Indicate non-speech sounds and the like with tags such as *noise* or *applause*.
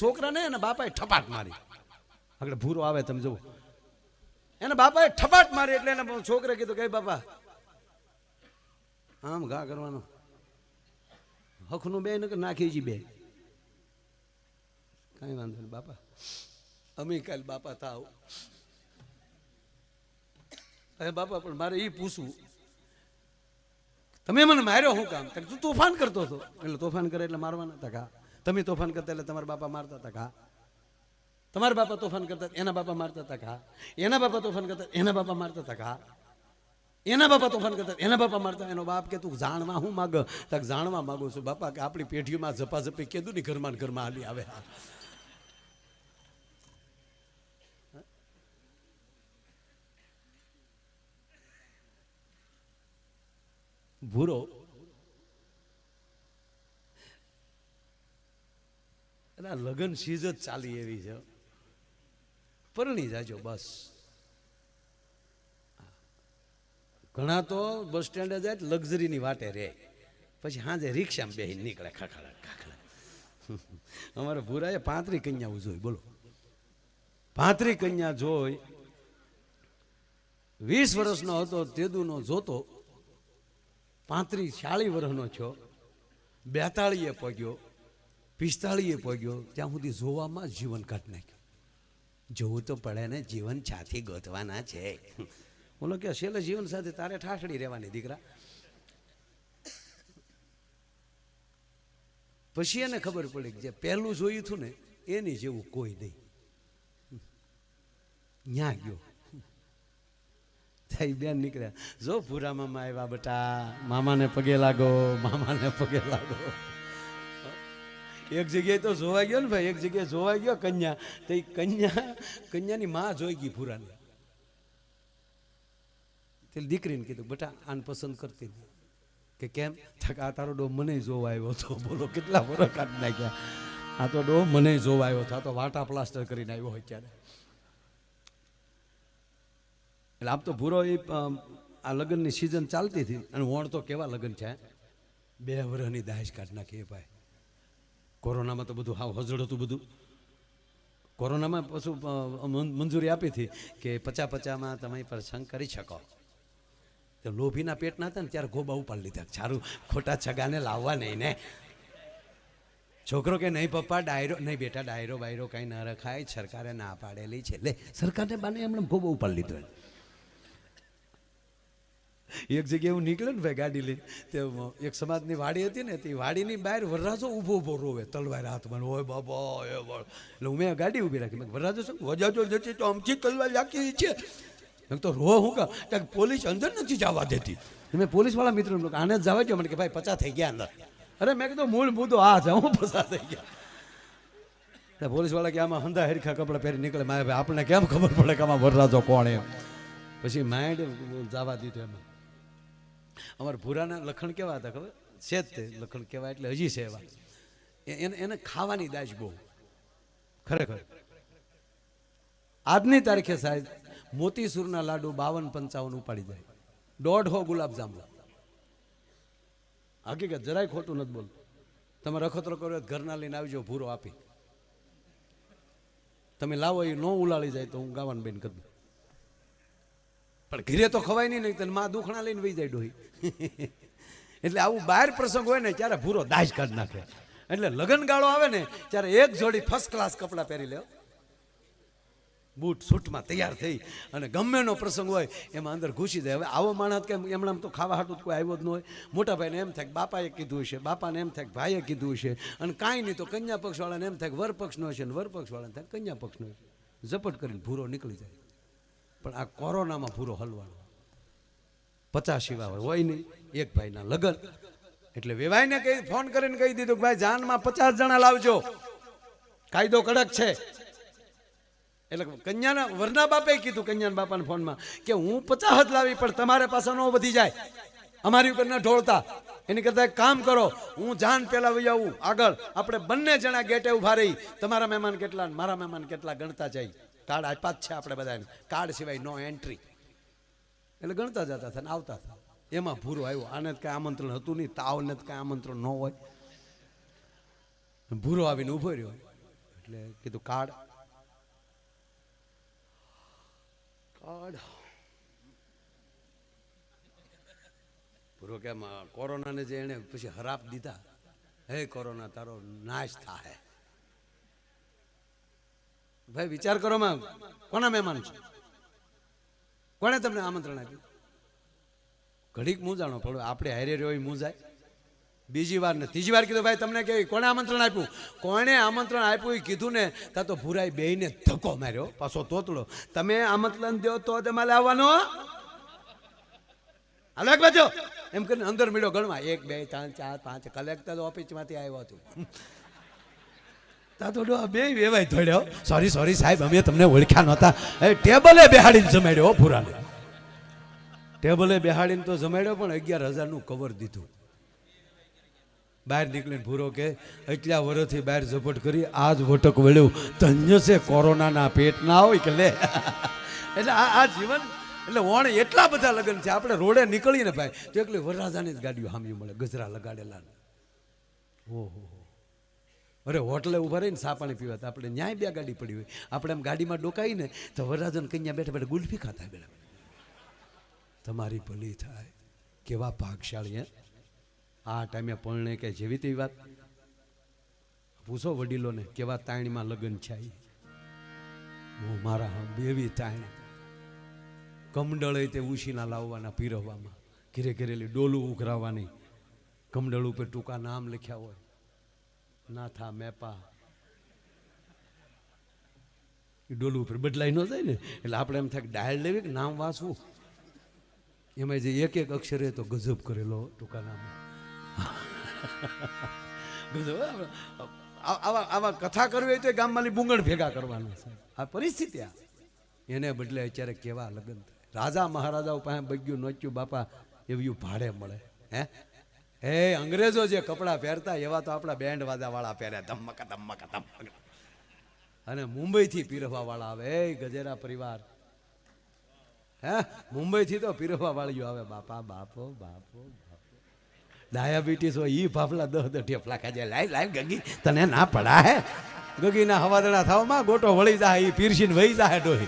છોકરાને એના બાપાએ ઠપાટ મારી. આગળ ભૂરો આવે તમે જુઓ. એના બાપાએ ઠપાટ મારી એટલે એના છોકરે કીધું કે બાપા, આમ ઘા કરવાનો. હખનું બે નકર નાખી જી બે કાંઈ વાંધો નહીં બાપા. અમે કાલ બાપા થાવ. અરે બાપા, પણ મારે એ પૂછવું. તમે મને માર્યો હું કામ? તું તોફાન કરતો હતો? એટલે તોફાન કરે એટલે મારવાના હતા કા તમે તોફાન કરતા એટલે તમારા બાપા મારતા હતા કા તમારા બાપા તોફાન કરતા, એના બાપા મારતા હતા કા એના બાપા તોફાન કરતા, એના બાપા મારતા હતા કા એના બાપા તોફાન કરતા, એના બાપા મારતા, એનો બાપ કે, તું જાણવા હું માગ? તક જાણવા માંગુ છું, બાપા, કે આપણી પેઢીમાં ઝપાઝપી કીધું ને ઘરમાં ઘરમાં હાલી આવે. ભૂરો અને આ લગ્ન સીઝ જ ચાલી એવી છે. પરણી જાજો બસ. ઘણા તો બસ સ્ટેન્ડે જાય લક્ઝરીની વાટે રહે પછી સાંજે રિક્ષામાં બેહી નીકળે ખાખડા ખાખડા. અમારે ભૂરાએ પાંત્રી કન્યાઓ જોઈ બોલો. પાંત્રી કન્યા જોઈ. વીસ વર્ષનો હતો, તેદુનો જોતો. પાંત્રીસ ચાળી વર્ષનો છો બેતાળીએ પગ્યો. પિસ્તાળીએ પગ્યો. ત્યાં સુધી જોવામાં જીવન કાઢી નાખ્યું. જોવું તો પડે ને, જીવન છાથી ગોતવાના છે. બોલો કે છેલ્લે જીવન સાથે તારે ઠાઠડી રહેવાની દીકરા? પછી એને ખબર પડી કે જે પહેલું જોયું હતું ને, એની જેવું કોઈ નહીં. ન્યા ગયો. થઈ બેન નીકળ્યા. જો ભૂરા મામા આવ્યા બટા, મામાને પગે લાગો, મામાને પગે લાગો. એક જગ્યાએ તો જોવા ગયો ને ભાઈ, એક જગ્યાએ જોવા ગયો કન્યા. તો એ કન્યા, કન્યાની માં જોઈ ગઈ ભૂરાને. તે દીકરીને કીધું, બટા, આને પસંદ કરતી હતી કે કેમ? આ તારો ડો મને જોવા આવ્યો હતો. બોલો, કેટલા વરસ કાઢી નાખ્યા. આ તો ડો મને જોવા આવ્યો હતો. આ તો વાટા પ્લાસ્ટર કરીને આવ્યો હોય ત્યારે. એટલે આમ તો ભૂરો એ આ લગ્નની સિઝન ચાલતી હતી. અને વણ તો કેવા લગ્ન છે બે વર્ષની દાહેજ કાઢી નાખી એ ભાઈ. કોરોનામાં તો બધું હાવ હજળ હતું બધું. કોરોનામાં પાછું મંજૂરી આપી હતી કે પચા પચામાં તમે પ્રસંગ કરી શકો. તો લોભીના પેટના હતા ને ત્યારે ગોબા ઉપાડી લીધા સારું ખોટા છગાને લાવવા નહીં ને. છોકરો કે નહીં પપ્પા, ડાયરો, નહીં બેટા, ડાયરો બાયરો કાંઈ ન રખાય, સરકારે ના પાડેલી છે. લે, સરકારને બાને એમણે ગોબો ઉપાડી લીધો. એક જગ્યાએ હું નીકળ્યો ને ભાઈ ગાડી લઈને, તે એક સમાજની વાડી હતી ને, તે વાડીની બહાર વરરાજો ઊભો ઊભો રોવે, તલવાર હાથમાં, ઓય બાબા એ એટલે મેં ગાડી ઊભી રાખી. મેં વરરાજો શું? વજાજો જતી તો અમથી તલવાર રાખી છે. તો રો હું કા? પોલીસ અંદર નથી જવા દેતી. મેં પોલીસવાળા મિત્રો આને જ જવા દો મને કે, ભાઈ, પચાસ થઈ ગયા અંદર. અરે મેં કીધું, મૂળ મુદ્દો આ છે, હું પસાર થઈ ગયા. પોલીસવાળા કે, આમાં હંધા હેરખા કપડાં પહેરી નીકળે. મારે આપણને કેમ ખબર પડે કે આમાં વરરાજો કોણ એમ પછી માઇન્ડ જવા દીધું એમાં. અમારા ભૂરાના લખણ કેવા હતા ખબર? છે જ તે લખણ કહેવાય એટલે હજી છે એવા એને એને ખાવાની દાજ બહુ. ખરેખર. આજની તારીખે સાહેબ, મોતીસૂરના લાડુ બાવન પંચાવન ઉપાડી જાય. દોઢ હો ગુલાબ જાંબુ હકીકત જરાય ખોટું નથી બોલતું. તમે રખતરો કરો ઘરના લઈને આવજો ભૂરો આપી. તમે લાવો એ ન ઉલાળી જાય તો હું ગાવાનું બેન કરી પણ ઘીરે તો ખવાય નહીં નહીં તને માં દુખણા લઈને વહી જાય ડોહી. એટલે આવું બહાર પ્રસંગ હોય ને, ત્યારે ભૂરો દાજ કાઢી નાખે. એટલે લગ્ન ગાળો આવે ને, ત્યારે એક જોડી ફર્સ્ટ ક્લાસ કપડાં પહેરી લે બૂટ સૂટમાં તૈયાર થઈ અને ગમેનો પ્રસંગ હોય, એમાં અંદર ઘૂસી જાય. હવે આવો માણસ કે એમણે તો ખાવા હાટું કોઈ આવ્યો જ ન હોય. મોટા એમ થાય કે બાપાએ કીધું હશે, બાપાને એમ થાય કે ભાઈએ કીધું હશે. અને કાંઈ નહીં તો કન્યા પક્ષવાળાને એમ થાય કે વર પક્ષનો હશે અને વર પક્ષવાળાને થાય કન્યા પક્ષનો હશે. ઝપટ કરીને ભૂરો નીકળી જાય. પણ આ કોરોનામાં પૂરો હલવાનો. પચાસ સિવા હોય હોય નહીં. એક ભાઈના લગન. એટલે વેવાઈને કહી, ફોન કરીને કહી દીધું કે ભાઈ, જાનમાં પચાસ જણા લાવજો. કાયદો કડક છે. એટલે કન્યાના, વરના બાપે કીધું કન્યાના બાપાના ફોનમાં કે હું પચાસ જ લાવી, પણ તમારે પાસે ન વધી જાય. અમારી ઉપર ન ઢોળતા. એની કરતા એક કામ કરો, હું જાન પેલા વહી આવું. આગળ, આપણે બંને જણા ગેટે ઊભા રહી. તમારા મહેમાન કેટલા મારા મહેમાન કેટલા ગણતા જાય. કાર્ડ આપ્યા જ છે આપણે બધાને. કાર્ડ સિવાય નો એન્ટ્રી એટલે ગણતા જતા હતા ને આવતા હતા એમાં ભૂરો આવ્યો. આને જ કાંઈ આમંત્રણ હતું નહીં. તાવને જ કાંઈ આમંત્રણ ન હોય. ભૂરો આવીને ઊભો રહ્યો. એટલે કીધું, કાર્ડ. કાર્ડ. પૂરો કે આમાં કોરોનાને જે એને પછી હરાપ દીધા. હે કોરોના, તારો નાશ થાય ભાઈ, વિચાર કરો માં કોના મહેમાન છો? કોણે તમને આમંત્રણ આપ્યું? ઘડીક મૂંઝાણો પણ આપણે હારે રહ્યો હું જાય. બીજી વાર ને ત્રીજી વાર કીધું, ભાઈ, તમને કે કોણે આમંત્રણ આપ્યું? કોણે આમંત્રણ આપ્યું એ કીધું ને ત્યાં તો ભૂરાઈ બેહીને ધક્કો માર્યો, પાછો તોતડો. તમે આમંત્રણ દો તો તમારે આવવાનો હાલો એક એમ કરીને અંદર મળ્યો ગણવા. એક, બે, ત્રણ, ચાર, પાંચ. કલેક્ટર ઓફિસમાંથી આવ્યો હતું. તા તો ડો બે વેવાય ધોડ્યો સોરી સોરી સાહેબ, અમે તમને ઓળખ્યા નહોતા. એ ટેબલે બેહાડીને જમાડ્યો હો ભૂરાને ટેબલે બેહાડીને તો જમાડ્યો, પણ અગિયાર હજારનું કવર દીધું. બહાર નીકળીને ભૂરો કે, એટલા વર્ષથી બહાર ઝપટ કરી, આજ વટક વળ્યું. ધન્ય છે કોરોનાના પેટ ના હોય કે લે. એટલે આ આ જીવન, એટલે ઓણ એટલા બધા લગ્ન છે. આપણે રોડે નીકળીને ભાઈ, તો એકલી વરરાજાની જ ગાડીઓ હામી મળે, ગજરા લગાડેલા. ઓહો અરે હોટલે ઊભા રહીને સા પાણી પીવા આપણે ન્યાય બે ગાડી પડી હોય. આપણે આમ ગાડીમાં ડોકાઈને તો વરરાજન કન્યા બેઠા બેઠા ગુલ્ફી ખાતા બેઠા તમારી ભલી થાય. કેવા ભાગશાળી, હે? આ ટાઈમે પરણે કે જેવી તેવી વાત. પૂછો વડીલોને, કેવા તાણીમાં લગ્ન છે? હું મારા હમ બેવી તાણી કમડળે તે ઉછીના લાવવાના પીરવવામાં. ઘેરે ઘેરેલી ડોલું ઉઘરાવવાની કમડળ ઉપર ટૂંકા નામ લખ્યા હોય. નાથા મેપા ડોલું ઉપર બદલાઈ ન જાય ને. એટલે આપણે એમ થાય ડાયલ લેવી કે નામ વાંચવું? એમાં જે એક એક અક્ષરે તો ગજબ કરેલો ટૂંકા નામ *laughs* આવા આવા કથા કરવી હોય તો ગામમાંની બુંગણ ભેગા કરવાના છે. આ પરિસ્થિતિ આ. એને બદલે અત્યારે કેવા લગ્ન રાજા મહારાજાઓ પાસે બગ્યું નોચ્યું, બાપા, એવું ભાડે મળે. હે? હે, અંગ્રેજો જે કપડાં પહેરતા, એવા તો આપણા બેન્ડ વાળા પહેરે. ધમક ધમક ધમક. અને મુંબઈથી પીરવાવાળા આવે. એ ગજેરા પરિવાર. હે, મુંબઈથી તો પીરવા વાળીઓ આવે. બાપા, બાપો બાપો બાપો. ડાયાબિટીસ હોય એ ફાફલા દહ દહ ફલાખા જાય લાઈ લાઈ ગગી, તને ના પડા હે ગગીના હવાદણા થાવમાં ગોટો વળી જાય એ પીરસીને વહી જાય ડોહી.